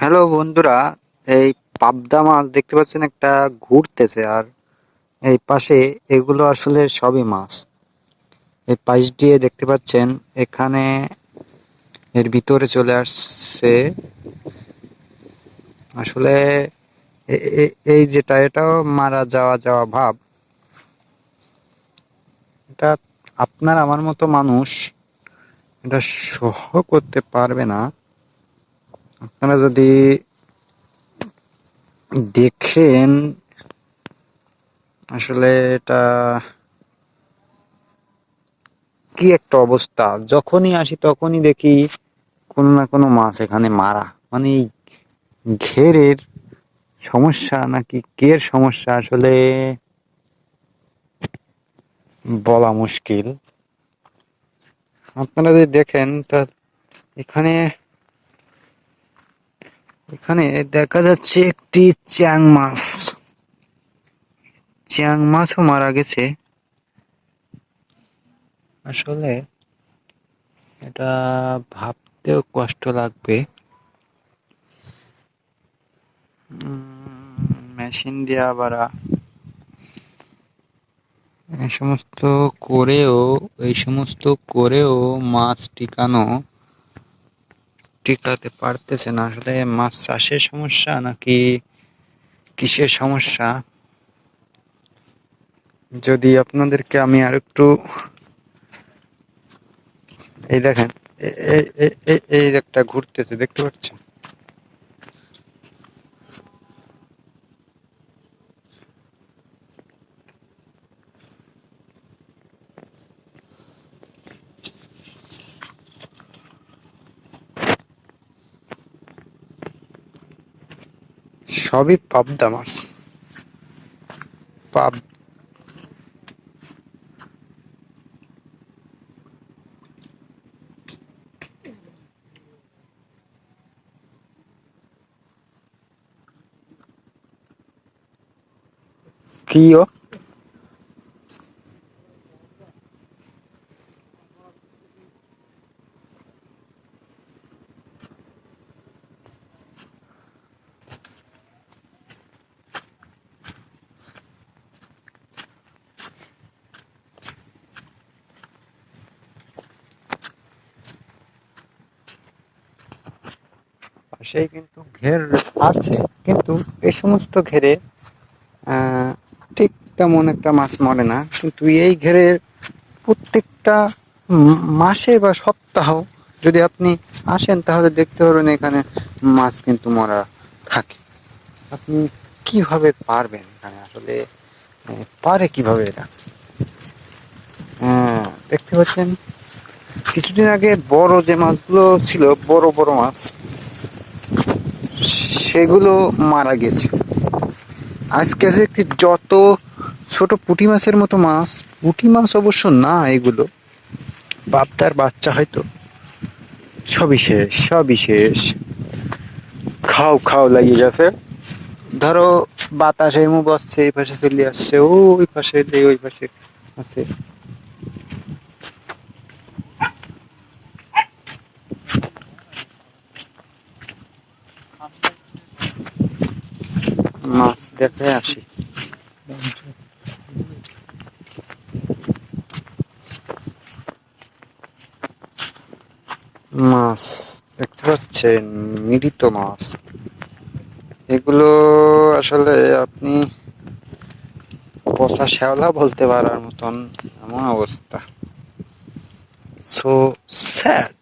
Hello বন্ধুরা। এই পাবদা মাছ দেখতে পাচ্ছেন, একটা ঘুরতেছে, আর এই পাশে এগুলো আসলে সবই মাছ। এই পাশ দিয়ে দেখতে পাচ্ছেন, এখানে এর ভিতরে চলে আসছে। আসলে এই যেটা এটাও মারা যাওয়া যাওয়া ভাব, এটা আপনার, আমার মতো মানুষ, এটা সহ করতে পারবে না। আপনারা যদি দেখেন, আসলে এটা কি একটা অবস্থা? যখনই আসি তখনই দেখি কোনো না কোনো মাছ এখানে মারা। মানে এই ঘেরের সমস্যা নাকি কের সমস্যা আসলে বলা মুশকিল। আপনারা যদি দেখেন তা এখানে এখানে দেখা যাচ্ছে একটি চ্যাং মাছ। চ্যাং মাছও মারা গেছে। আসলে এটা ভাবতেও কষ্ট লাগবে। মেশিন দিয়ে আবার এই সমস্ত করেও, এই সমস্ত করেও মাছ টিকানো টিকাতে পারতেছে না। আসলে মাছ চাষের সমস্যা নাকি কিসের সমস্যা? যদি আপনাদেরকে আমি আর একটু এই দেখেন এই একটা ঘুরতেছে, দেখতে পাচ্ছেন? সবই পাবদা মাছ। পাব কিও পাশেই কিন্তু ঘের আছে, কিন্তু এই সমস্ত ঘেরে ঠিক তেমন একটা মাছ মরে না। কিন্তু এই ঘেরের প্রত্যেকটা মাসে বা সপ্তাহ যদি আপনি আসেন, তাহলে দেখতে পারবেন এখানে মাছ কিন্তু মরা থাকে। আপনি কীভাবে পারবেন এখানে? আসলে পারে কীভাবে এটা হ্যাঁ দেখতে পাচ্ছেন? কিছুদিন আগে বড় যে মাছগুলো ছিল, বড় বড় মাছ সেগুলো মারা গেছে। আজকে আছে যত ছোট পুঁটি মাছের মতো মাছ। পুঁটি মাছ অবশ্য না এগুলো। বাপদার বাচ্চা হয়তো সবই শেষ সবই শেষ। খাও খাও লাগিয়ে গেছে ধরো বাতাস এমু বসছে, এই পাশে চলে আসছে ওই পাশে ওই পাশে আছে। মাছ দেখে আসি। মাছ দেখতে পাচ্ছেন মৃত মাছ। এগুলো আসলে আপনি পচা শ্যাওলা বলতে পারার মতন এমন অবস্থা। So sad